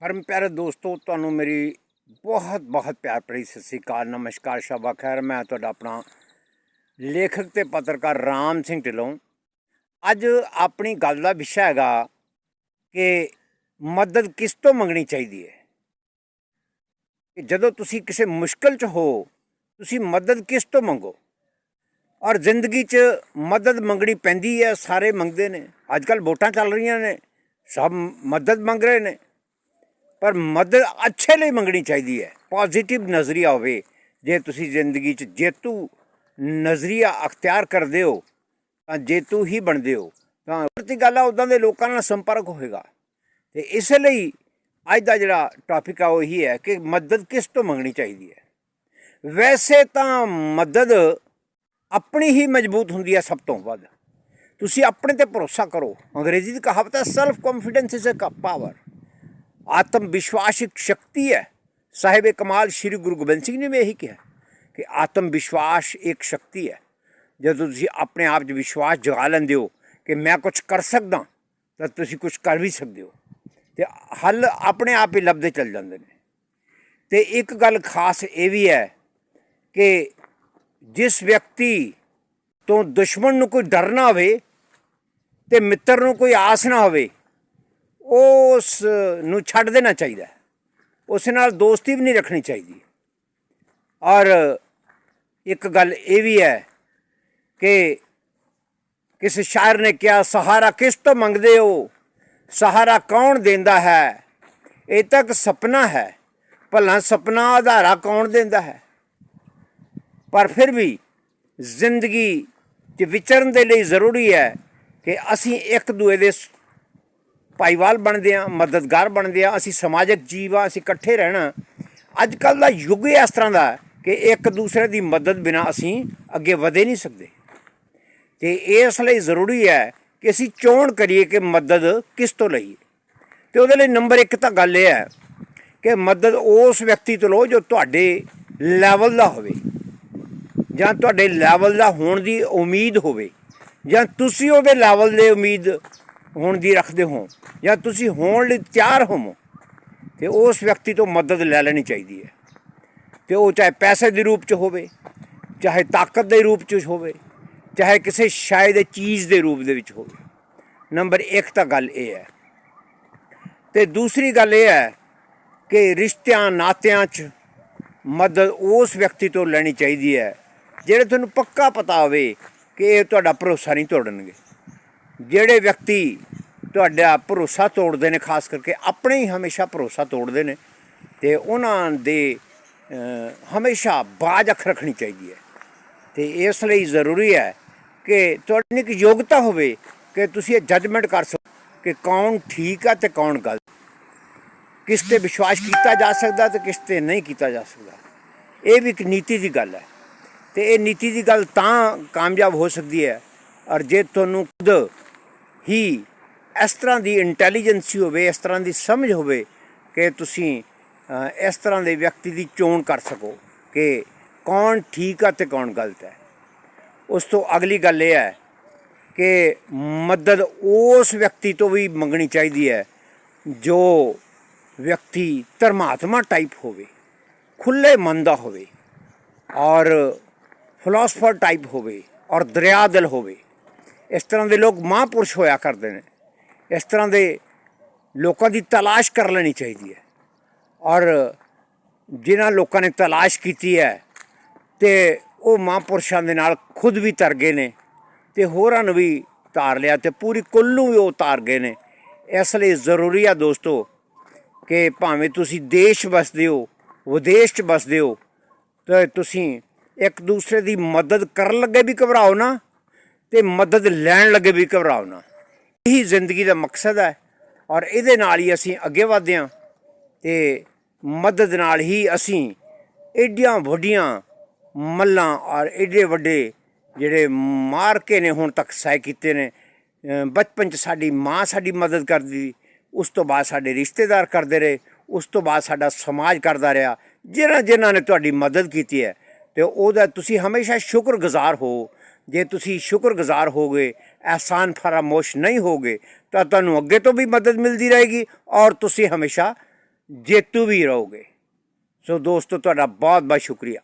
ਪਰਮ ਪਿਆਰੇ ਦੋਸਤੋ, ਤੁਹਾਨੂੰ ਮੇਰੀ ਬਹੁਤ ਬਹੁਤ ਪਿਆਰ ਭਰੀ ਸਤਿ ਸ੍ਰੀ ਅਕਾਲ, ਨਮਸਕਾਰ, ਸ਼ਬਾ ਖੈਰ। ਮੈਂ ਤੁਹਾਡਾ ਆਪਣਾ ਲੇਖਕ ਤੇ ਪੱਤਰਕਾਰ ਰਾਮ ਸਿੰਘ ਢਿੱਲੋਂ। ਅੱਜ ਆਪਣੀ ਗੱਲ ਦਾ ਵਿਸ਼ਾ ਹੈਗਾ ਕਿ ਮਦਦ ਕਿਸ ਤੋਂ ਮੰਗਣੀ ਚਾਹੀਦੀ ਹੈ? ਕਿ ਜਦੋਂ ਤੁਸੀਂ ਕਿਸੇ ਮੁਸ਼ਕਲ 'ਚ ਹੋ, ਤੁਸੀਂ ਮਦਦ ਕਿਸ ਤੋਂ ਮੰਗੋ? ਔਰ ਜ਼ਿੰਦਗੀ 'ਚ ਮਦਦ ਮੰਗਣੀ ਪੈਂਦੀ ਹੈ, ਸਾਰੇ ਮੰਗਦੇ ਨੇ। ਅੱਜ ਕੱਲ ਵੋਟਾਂ ਚੱਲ ਰਹੀਆਂ ਨੇ, ਸਭ ਮਦਦ ਮੰਗ ਰਹੇ ਨੇ। ਪਰ ਮਦਦ ਅੱਛੇ ਲਈ ਮੰਗਣੀ ਚਾਹੀਦੀ ਹੈ। ਪੋਜ਼ਿਟਿਵ ਨਜ਼ਰੀਆ ਹੋਵੇ, ਜੇ ਤੁਸੀਂ ਜ਼ਿੰਦਗੀ 'ਚ ਜੇਤੂ ਨਜ਼ਰੀਆ ਅਖਤਿਆਰ ਕਰਦੇ ਹੋ, ਤਾਂ ਜੇਤੂ ਹੀ ਬਣਦੇ ਹੋ। ਤਾਂ ਪ੍ਰਤੀ ਗੱਲ ਆ ਉਦਾਂ ਦੇ ਲੋਕਾਂ ਨਾਲ ਸੰਪਰਕ ਹੋਏਗਾ। ਤੇ ਇਸ ਲਈ ਅੱਜ ਦਾ ਜਿਹੜਾ ਟੌਪਿਕ ਆ, ਉਹ ਇਹੀ ਹੈ ਕਿ ਮਦਦ ਕਿਸ ਤੋਂ ਮੰਗਣੀ ਚਾਹੀਦੀ ਹੈ। ਵੈਸੇ ਤਾਂ ਮਦਦ ਆਪਣੀ ਹੀ ਮਜ਼ਬੂਤ ਹੁੰਦੀ ਹੈ ਸਭ ਤੋਂ ਵੱਧ। ਤੁਸੀਂ ਆਪਣੇ ਤੇ ਭਰੋਸਾ ਕਰੋ। ਅੰਗਰੇਜ਼ੀ ਦੀ ਕਹਾਵਤ ਹੈ self confidence is a power ਆਤਮ ਵਿਸ਼ਵਾਸ ਇੱਕ ਸ਼ਕਤੀ ਹੈ। ਸਾਹਿਬ ਕਮਾਲ ਸ੍ਰੀ ਗੁਰੂ ਗੋਬਿੰਦ ਸਿੰਘ ਨੇ ਵੀ ਇਹੀ ਕਿਹਾ ਕਿ ਆਤਮ ਵਿਸ਼ਵਾਸ ਇੱਕ ਸ਼ਕਤੀ ਹੈ। ਜਦੋਂ ਤੁਸੀਂ ਆਪਣੇ ਆਪ 'ਚ ਵਿਸ਼ਵਾਸ ਜਗਾ ਲੈਂਦੇ ਹੋ ਕਿ ਮੈਂ ਕੁਝ ਕਰ ਸਕਦਾ, ਤਾਂ ਤੁਸੀਂ ਕੁਝ ਕਰ ਵੀ ਸਕਦੇ ਹੋ। ਤੇ ਹੱਲ ਆਪਣੇ ਆਪ ਹੀ ਲੱਭਦੇ ਚੱਲ ਜਾਂਦੇ ਨੇ। ਤੇ ਇੱਕ ਗੱਲ ਖਾਸ ਇਹ ਵੀ ਹੈ ਕਿ ਜਿਸ ਵਿਅਕਤੀ ਤੋਂ ਦੁਸ਼ਮਣ ਨੂੰ ਕੋਈ ਡਰ ਨਾ ਹੋਵੇ ਤੇ ਮਿੱਤਰ ਨੂੰ ਕੋਈ ਆਸ ਨਾ ਹੋਵੇ ਉਸ ਨੂੰ ਛੱਡ ਦੇਣਾ ਚਾਹੀਦਾ ਉਸ ਨਾਲ ਦੋਸਤੀ ਵੀ ਨਹੀਂ ਰੱਖਣੀ ਚਾਹੀਦੀ। ਔਰ ਇੱਕ ਗੱਲ ਇਹ ਵੀ ਹੈ ਕਿ ਕਿਸੇ ਸ਼ਾਇਰ ਨੇ ਕਿਹਾ, ਸਹਾਰਾ ਕਿਸ ਤੋਂ ਮੰਗਦੇ ਹੋ? ਸਹਾਰਾ ਕੌਣ ਦਿੰਦਾ ਹੈ? ਇਹ ਤੱਕ ਸੁਪਨਾ ਹੈ। ਭਲਾ ਸੁਪਨਾ ਆਧਾਰਾ ਕੌਣ ਦਿੰਦਾ ਹੈ? ਪਰ ਫਿਰ ਵੀ ਜ਼ਿੰਦਗੀ 'ਚ ਵਿਚਰਨ ਦੇ ਲਈ ਜ਼ਰੂਰੀ ਹੈ ਕਿ ਅਸੀਂ ਇੱਕ ਦੂਏ ਦੇ ਭਾਈਵਾਲ ਬਣਦੇ ਆ ਮਦਦਗਾਰ ਬਣਦੇ ਆ ਅਸੀਂ ਸਮਾਜਿਕ ਜੀਵ ਆ ਅਸੀਂ ਇਕੱਠੇ ਰਹਿਣਾ। ਅੱਜ ਕੱਲ ਦਾ ਯੁੱਗ ਹੀ ਇਸ ਤਰ੍ਹਾਂ ਦਾ ਕਿ ਇੱਕ ਦੂਸਰੇ ਦੀ ਮਦਦ ਬਿਨਾ ਅਸੀਂ ਅੱਗੇ ਵਧੇ ਨਹੀਂ ਸਕਦੇ। ਤੇ ਇਸ ਲਈ ਜ਼ਰੂਰੀ ਹੈ ਕਿ ਅਸੀਂ ਚੋਣ ਕਰੀਏ ਕਿ ਮਦਦ ਕਿਸ ਤੋਂ ਲਈਏ। ਤੇ ਉਹਦੇ ਲਈ ਨੰਬਰ 1 ਤਾਂ ਗੱਲ ਇਹ ਹੈ ਕਿ ਮਦਦ ਉਸ ਵਿਅਕਤੀ ਤੋਂ ਲਓ ਜੋ ਤੁਹਾਡੇ ਲੈਵਲ ਦਾ ਹੋਵੇ, ਜਾਂ ਤੁਹਾਡੇ ਲੈਵਲ ਦਾ ਹੋਣ ਦੀ ਉਮੀਦ ਹੋਵੇ, ਜਾਂ ਤੁਸੀਂ ਉਹਦੇ ਲੈਵਲ ਦੇ ਉਮੀਦ ਹੋਣ ਦੀ ਰੱਖਦੇ ਹੋ ਜਾਂ ਤੁਸੀਂ ਹੋਣ ਲਈ ਤਿਆਰ ਹੋਵੋ ਤੇ ਉਸ ਵਿਅਕਤੀ ਤੋਂ ਮਦਦ ਲੈ ਲੈਣੀ ਚਾਹੀਦੀ ਹੈ। ਤੇ ਉਹ ਚਾਹੇ ਪੈਸੇ ਦੇ ਰੂਪ ਚ ਹੋਵੇ, ਚਾਹੇ ਤਾਕਤ ਦੇ ਰੂਪ ਚ ਹੋਵੇ, ਚਾਹੇ ਕਿਸੇ ਸ਼ਾਇਦ ਦੇ ਚੀਜ਼ ਦੇ ਰੂਪ ਦੇ ਵਿੱਚ ਹੋਵੇ। ਨੰਬਰ 1 ਤਾਂ ਗੱਲ ਇਹ ਹੈ। ਤੇ ਦੂਸਰੀ ਗੱਲ ਇਹ ਹੈ ਕਿ ਰਿਸ਼ਤਿਆਂ, ਨਾਤਿਆਂ 'ਚ ਮਦਦ ਉਸ ਵਿਅਕਤੀ ਤੋਂ ਲੈਣੀ ਚਾਹੀਦੀ ਹੈ, ਜਿਹੜੇ ਤੁਹਾਨੂੰ ਪੱਕਾ ਪਤਾ ਹੋਵੇ ਕਿ ਇਹ ਤੁਹਾਡਾ ਭਰੋਸਾ ਨਹੀਂ ਤੋੜਨਗੇ। ਜਿਹੜੇ ਵਿਅਕਤੀ ਤੁਹਾਡਾ ਭਰੋਸਾ ਤੋੜਦੇ ਨੇ, ਖਾਸ ਕਰਕੇ ਆਪਣੇ ਹੀ ਹਮੇਸ਼ਾ ਭਰੋਸਾ ਤੋੜਦੇ ਨੇ, ਤੇ ਉਹਨਾਂ ਦੇ ਹਮੇਸ਼ਾ ਬਾਜ ਅੱਖ ਰੱਖਣੀ ਚਾਹੀਦੀ ਹੈ। ਤੇ ਇਸ ਲਈ ਜ਼ਰੂਰੀ ਹੈ ਕਿ ਤੁਹਾਡੀ ਇੱਕ ਯੋਗਤਾ ਹੋਵੇ ਕਿ ਤੁਸੀਂ ਇਹ ਜੱਜਮੈਂਟ ਕਰ ਸਕੋ ਕਿ ਕੌਣ ਠੀਕ ਆ ਤੇ ਕੌਣ ਗਲਤ। ਕਿਸ ਤੇ ਵਿਸ਼ਵਾਸ ਕੀਤਾ ਜਾ ਸਕਦਾ ਤੇ ਕਿਸ ਤੇ ਨਹੀਂ ਕੀਤਾ ਜਾ ਸਕਦਾ। ਇਹ ਵੀ ਇੱਕ ਨੀਤੀ ਦੀ ਗੱਲ ਹੈ। ਤੇ ਇਹ ਨੀਤੀ ਦੀ ਗੱਲ ਤਾਂ ਕਾਮਯਾਬ ਹੋ ਸਕਦੀ ਹੈ। ਔਰ ਜੇ ਤੁਹਾਨੂੰ ਖੁਦ ਹੀ ਇਸ ਤਰ੍ਹਾਂ ਦੀ ਇੰਟੈਲੀਜੈਂਸੀ ਹੋਵੇ, ਇਸ ਤਰ੍ਹਾਂ ਦੀ ਸਮਝ ਹੋਵੇ ਕਿ ਤੁਸੀਂ ਇਸ ਤਰ੍ਹਾਂ ਦੇ ਵਿਅਕਤੀ ਦੀ ਚੋਣ ਕਰ ਸਕੋ ਕਿ ਕੌਣ ਠੀਕ ਆ ਤੇ ਕੌਣ ਗਲਤ ਹੈ। ਉਸ ਤੋਂ ਅਗਲੀ ਗੱਲ ਇਹ ਹੈ ਕਿ ਮਦਦ ਉਸ ਵਿਅਕਤੀ ਤੋਂ ਵੀ ਮੰਗਣੀ ਚਾਹੀਦੀ ਹੈ ਜੋ ਵਿਅਕਤੀ ਧਰਮਾਤਮਾ ਟਾਈਪ ਹੋਵੇ ਖੁੱਲੇ ਮਨ ਦਾ ਹੋਵੇ ਔਰ ਫਿਲਾਸਫਰ ਟਾਈਪ ਹੋਵੇ ਔਰ ਦਰਿਆ ਦਿਲ ਹੋਵੇ। ਇਸ ਤਰ੍ਹਾਂ ਦੇ ਲੋਕ ਮਹਾਂਪੁਰਸ਼ ਹੋਇਆ ਕਰਦੇ ਨੇ। ਇਸ ਤਰ੍ਹਾਂ ਦੇ ਲੋਕਾਂ ਦੀ ਤਲਾਸ਼ ਕਰ ਲੈਣੀ ਚਾਹੀਦੀ ਹੈ। ਔਰ ਜਿਨ੍ਹਾਂ ਲੋਕਾਂ ਨੇ ਤਲਾਸ਼ ਕੀਤੀ ਹੈ ਤੇ ਉਹ ਮਹਾਂਪੁਰਸ਼ਾਂ ਦੇ ਨਾਲ ਖੁਦ ਵੀ ਤਰ ਗਏ ਨੇ ਤੇ ਹੋਰਾਂ ਨੂੰ ਵੀ ਤਾਰ ਲਿਆ ਤੇ ਪੂਰੀ ਕੁੱਲ ਨੂੰ ਵੀ ਉਹ ਤਾਰ ਗਏ ਨੇ। ਇਸ ਲਈ ਜ਼ਰੂਰੀ ਆ ਦੋਸਤੋ ਕਿ ਭਾਵੇਂ ਤੁਸੀਂ ਦੇਸ਼ ਵਸਦੇ ਹੋ, ਵਿਦੇਸ਼ 'ਚ ਵਸਦੇ ਹੋ, ਤੇ ਤੁਸੀਂ ਇੱਕ ਦੂਸਰੇ ਦੀ ਮਦਦ ਕਰਨ ਲੱਗੇ ਵੀ ਘਬਰਾਓ ਨਾ। ਤੇ ਮਦਦ ਲੈਣ ਲੱਗੇ ਵੀ ਘਬਰਾਓ ਨਾ। ਇਹੀ ਜ਼ਿੰਦਗੀ ਦਾ ਮਕਸਦ ਹੈ ਔਰ ਇਹਦੇ ਨਾਲ ਹੀ ਅਸੀਂ ਅੱਗੇ ਵਧਦੇ ਹਾਂ ਤੇ ਮਦਦ ਨਾਲ ਹੀ ਅਸੀਂ ਏਡੀਆਂ ਵੱਡੀਆਂ ਮੱਲਾਂ ਔਰ ਏਡੇ ਵੱਡੇ ਜਿਹੜੇ ਮਾਰਕੇ ਨੇ ਹੁਣ ਤੱਕ ਸਹਿ ਕੀਤੇ ਨੇ ਬਚਪਨ ਚ ਸਾਡੀ ਮਾਂ ਸਾਡੀ ਮਦਦ ਕਰਦੀ, ਉਸ ਤੋਂ ਬਾਅਦ ਸਾਡੇ ਰਿਸ਼ਤੇਦਾਰ ਕਰਦੇ ਰਹੇ, ਉਸ ਤੋਂ ਬਾਅਦ ਸਾਡਾ ਸਮਾਜ ਕਰਦਾ ਰਿਹਾ ਜਿਹਨਾਂ ਜਿਹਨਾਂ ਨੇ ਤੁਹਾਡੀ ਮਦਦ ਕੀਤੀ ਹੈ, ਤੇ ਉਹਦਾ ਤੁਸੀਂ ਹਮੇਸ਼ਾ ਸ਼ੁਕਰਗੁਜ਼ਾਰ ਹੋ ਜੇ ਤੁਸੀਂ ਸ਼ੁਕਰਗੁਜ਼ਾਰ ਹੋਗੇ ਅਹਿਸਾਨ ਫਰਾਮੋਸ਼ ਨਹੀਂ ਹੋਗੇ ਤਾਂ ਤੁਹਾਨੂੰ ਅੱਗੇ ਤੋਂ ਵੀ ਮਦਦ ਮਿਲਦੀ ਰਹੇਗੀ ਔਰ ਤੁਸੀਂ ਹਮੇਸ਼ਾ ਜੇਤੂ ਵੀ ਰਹੋਗੇ। ਸੋ ਦੋਸਤੋ, ਤੁਹਾਡਾ ਬਹੁਤ ਬਹੁਤ ਸ਼ੁਕਰੀਆ।